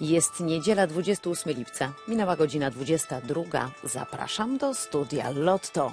Jest niedziela 28 lipca. Minęła godzina 22. Zapraszam do studia Lotto.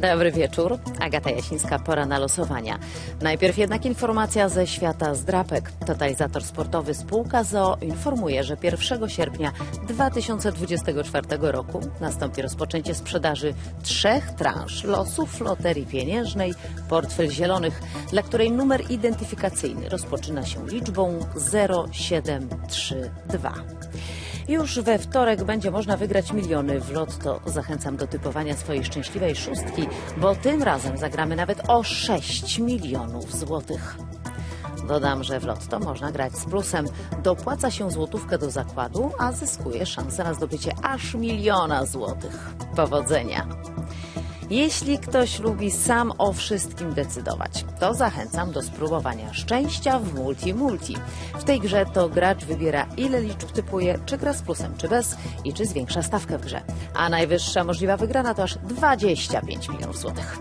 Dobry wieczór. Agata Jasińska, pora na losowania. Najpierw jednak informacja ze świata zdrapek. Totalizator sportowy spółka ZOO informuje, że 1 sierpnia 2024 roku nastąpi rozpoczęcie sprzedaży trzech transz losów loterii pieniężnej Portfel Zielonych, dla której numer identyfikacyjny rozpoczyna się liczbą 0732. Już we wtorek będzie można wygrać miliony w lotto. Zachęcam do typowania swojej szczęśliwej szóstki, bo tym razem zagramy nawet o 6 milionów złotych. Dodam, że w lotto można grać z plusem. Dopłaca się złotówkę do zakładu, a zyskuje szansę na zdobycie aż miliona złotych. Powodzenia! Jeśli ktoś lubi sam o wszystkim decydować, to zachęcam do spróbowania szczęścia w Multi Multi. W tej grze to gracz wybiera ile liczb typuje, czy gra z plusem, czy bez i czy zwiększa stawkę w grze. A najwyższa możliwa wygrana to aż 25 milionów złotych.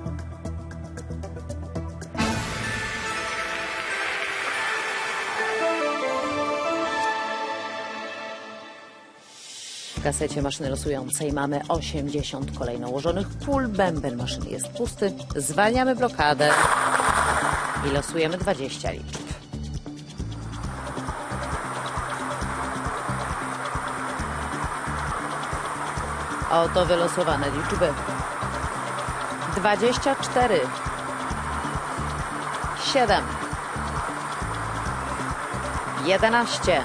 Kasecie maszyny losującej mamy 80 kolejno ułożonych pól. Bęben maszyny jest pusty. Zwalniamy blokadę i losujemy 20 liczb. Oto wylosowane liczby. 24 7 11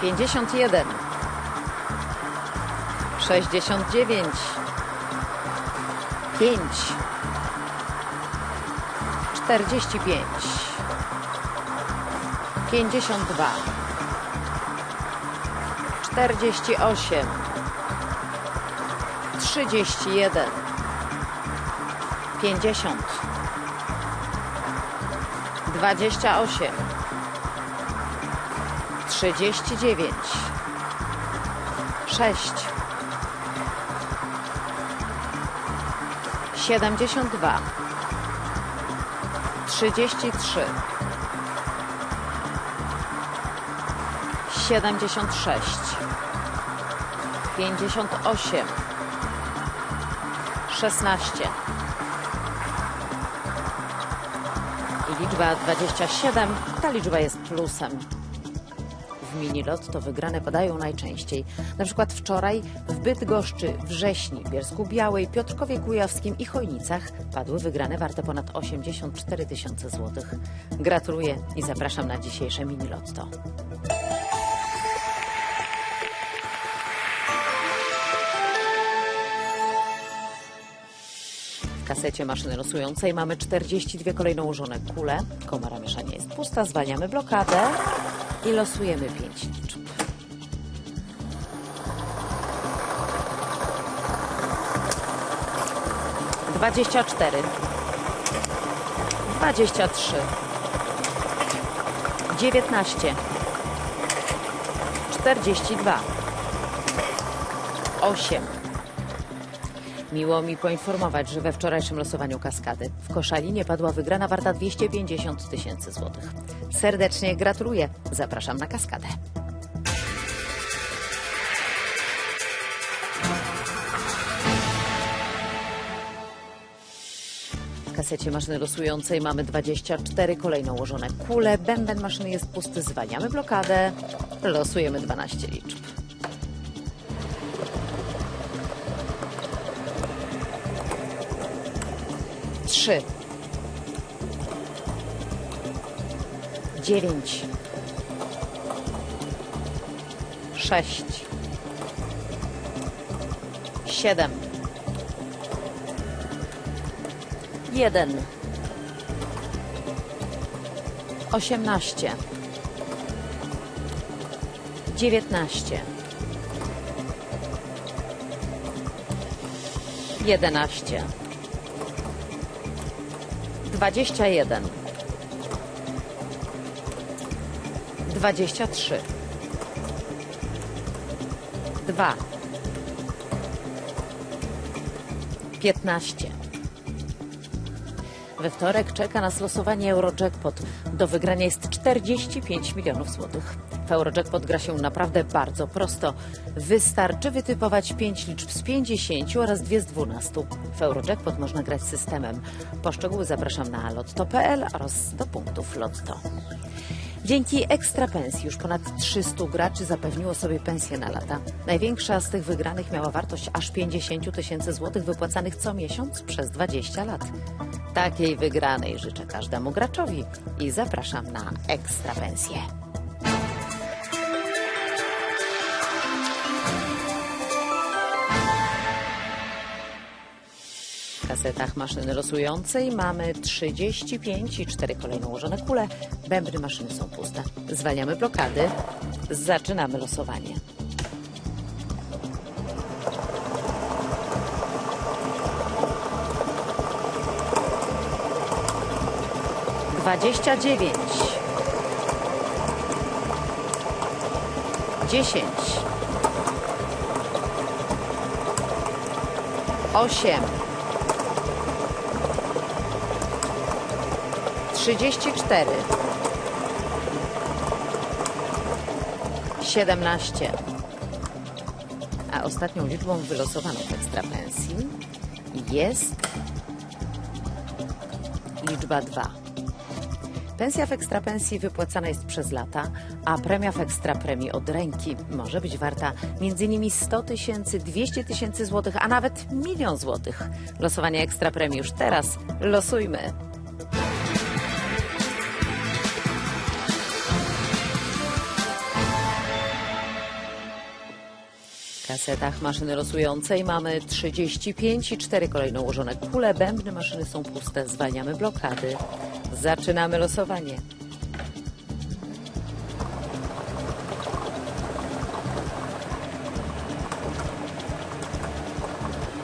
51 69 5 45 52 48 31 50 28 39 6 72 33 76 58 16 i liczba 27, ta liczba jest plusem. W mini lotto wygrane padają najczęściej. Na przykład wczoraj w Bydgoszczy, Wrześni, Bielsku Białej, Piotrkowie Kujawskim i Chojnicach padły wygrane warte ponad 84 tysiące złotych. Gratuluję i zapraszam na dzisiejsze. W kasecie maszyny losującej mamy 42 kolejno ułożone kule. Komara mieszania jest pusta, zwalniamy blokadę i losujemy 5 liczb. Dwadzieścia cztery, dwadzieścia trzy, dziewiętnaście, czterdzieści dwa, osiem. Miło mi poinformować, że we wczorajszym losowaniu kaskady w Koszalinie padła wygrana warta 250 tysięcy złotych. Serdecznie gratuluję. Zapraszam na kaskadę. W kasecie maszyny losującej mamy 24 kolejno ułożone kule. Bęben maszyny jest pusty. Zwalniamy blokadę. Losujemy 12 liczb. Trzy. Dziewięć. Sześć. Siedem. Jeden. Osiemnaście. Dziewiętnaście. Jedenaście. Dwadzieścia jeden. 23. 2. 15. We wtorek czeka nas losowanie Eurojackpot. Do wygrania jest 45 milionów złotych. W Eurojackpot gra się naprawdę bardzo prosto. Wystarczy wytypować 5 liczb z 50 oraz 2 z 12. W Eurojackpot można grać systemem. Poszczegóły zapraszam na lotto.pl oraz do punktów Lotto. Dzięki ekstra pensji już ponad 300 graczy zapewniło sobie pensję na lata. Największa z tych wygranych miała wartość aż 50 tysięcy złotych wypłacanych co miesiąc przez 20 lat. Takiej wygranej życzę każdemu graczowi i zapraszam na ekstra pensję. Kasetach maszyny losującej mamy 35 i 4 kolejno ułożone kule. Bębny maszyny są puste. Zwalniamy blokady. Zaczynamy losowanie. Dwadzieścia dziewięć. Dziesięć. Osiem. 34 17 A ostatnią liczbą wylosowaną w ekstrapensji jest liczba 2. Pensja w ekstrapensji wypłacana jest przez lata, a premia w ekstrapremii od ręki może być warta m.in. 100 tysięcy, 200 tysięcy złotych, a nawet milion złotych. Losowanie ekstrapremii już teraz. Losujmy. Kasetach maszyny losującej mamy 35 i 4 kolejno ułożone kule. Bębny maszyny są puste. Zwalniamy blokady. Zaczynamy losowanie.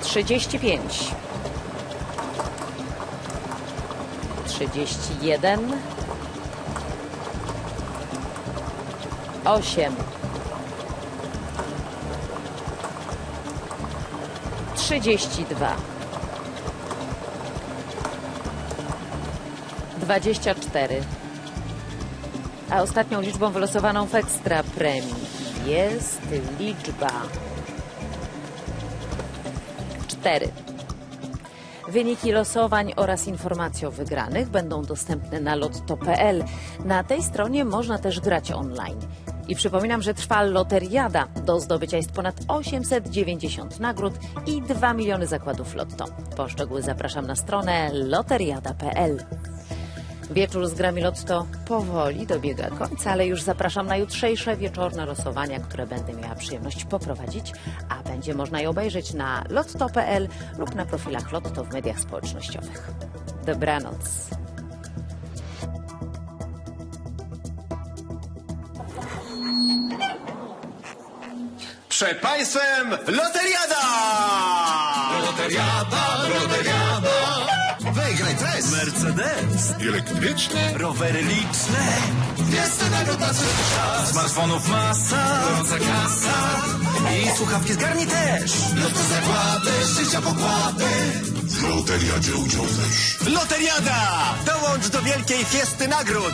Trzydzieści pięć. Trzydzieści jeden. Osiem. 32 24 A ostatnią liczbą wylosowaną w ekstra premii jest liczba 4. Wyniki losowań oraz informacje o wygranych będą dostępne na lotto.pl. Na tej stronie można też grać online. I przypominam, że trwa loteriada. Do zdobycia jest ponad 890 nagród i 2 miliony zakładów lotto. Poszczegóły zapraszam na stronę loteriada.pl. Wieczór z grami Lotto powoli dobiega końca, ale już zapraszam na jutrzejsze wieczorne losowania, które będę miała przyjemność poprowadzić, a będzie można je obejrzeć na lotto.pl lub na profilach Lotto w mediach społecznościowych. Dobranoc. Przed Państwem Loteriada! Loteriada, loteriada. Wygraj dres! Mercedes. Elektryczny? Rowery liczne. Jest nagród na czas! Smartfonów masa. Gorąca kasa. I słuchawki zgarni też. Lotto zakłady, życia pokłady! W Loteriadzie udział też! Loteriada! Dołącz do wielkiej fiesty nagród.